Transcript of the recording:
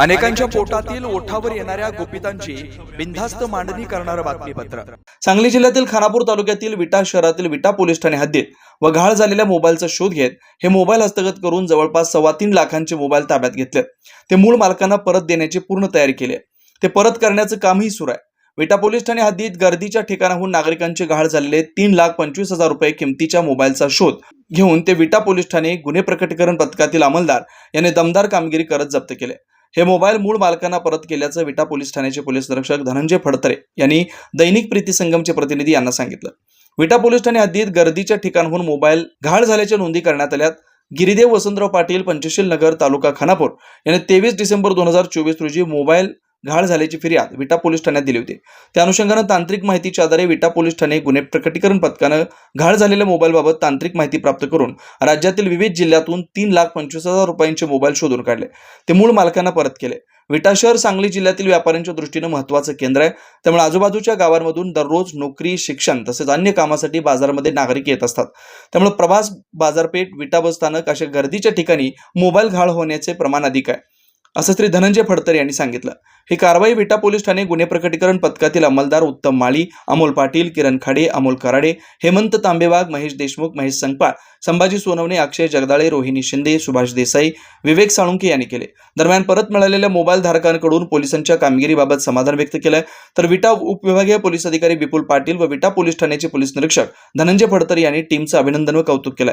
अनेकांच्या पोटातील ओठावर येणाऱ्या गुपितांची बिनधास्त मांडणी करणारं बातमीपत्र. सांगली जिल्ह्यातील खानापूर तालुक्यातील विटा शहरातील विटा पोलीस ठाणे हद्दीत व घाळ झालेल्या मोबाईलचा शोध घेत हे मोबाईल हस्तगत करून जवळपास सव्वा तीन लाखांचे मोबाईल ताब्यात घेतले. ते मूळ मालकांना परत देण्याची पूर्ण तयारी केली. ते परत करण्याचं कामही सुरू आहे. विटा पोलीस ठाणे हद्दीत गर्दीच्या ठिकाणाहून नागरिकांचे घाळ झालेले तीन लाख पंचवीस हजार रुपये किमतीच्या मोबाईलचा शोध घेऊन ते विटा पोलीस ठाणे गुन्हे प्रकटीकरण पथकातील अंमलदार यांनी दमदार कामगिरी करत जप्त केले. हे मोबाईल मूळ मालकांना परत केल्याचं विटा पोलीस ठाण्याचे पोलीस निरीक्षक धनंजय फडतरे यांनी दैनिक प्रीती संगमचे प्रतिनिधी यांना सांगितलं. विटा पोलीस ठाणे हद्दीत गर्दीच्या ठिकाणहून मोबाईल घाळ झाल्याच्या नोंदी करण्यात आल्यात. गिरिदेव वसंतराव पाटील पंचशील नगर तालुका खानापूर यांनी तेवीस डिसेंबर दोन हजार चोवीस रोजी मोबाईल घाळ झाल्याची फिर्याद विटा पोलीस ठाण्यात दिली होती. त्या अनुषंगानं तांत्रिक माहितीच्या आधारे विटा पोलीस ठाणे गुन्हे प्रकटीकरण पथकानं घाळ झालेल्या मोबाईलबाबत तांत्रिक माहिती प्राप्त करून राज्यातील विविध जिल्ह्यातून तीन लाख पंचवीस हजार रुपयांचे मोबाईल शोधून काढले. ते मूळ मालकांना परत केले. विटा शहर सांगली जिल्ह्यातील व्यापाऱ्यांच्या दृष्टीनं महत्वाचं केंद्र आहे. त्यामुळे आजूबाजूच्या गावांमधून दररोज नोकरी शिक्षण तसेच अन्य कामासाठी बाजारामध्ये नागरिक येत असतात. त्यामुळे प्रवास बाजारपेठ विटा बस स्थानक अशा गर्दीच्या ठिकाणी मोबाईल घाळ होण्याचे प्रमाण अधिक आहे. असं श्री धनंजय फडतर यांनी सांगितलं. ही कारवाई विटा पोलीस ठाणे गुन्हे प्रकटीकरण पथकातील अंमलदार उत्तम माळी अमोल पाटील किरण खाडे अमोल कराडे हेमंत तांबेवाग महेश देशमुख महेश संगपाळ संभाजी सोनवणे अक्षय जगदाळे रोहिणी शिंदे सुभाष देसाई विवेक साळुंके यांनी केले. दरम्यान परत मिळालेल्या मोबाईल धारकांकडून पोलिसांच्या कामगिरीबाबत समाधान व्यक्त केलं तर विटा उपविभागीय पोलीस अधिकारी विपुल पाटील व विटा पोलीस ठाण्याचे पोलीस निरीक्षक धनंजय फडतर यांनी टीमचं अभिनंदन व कौतुक केलं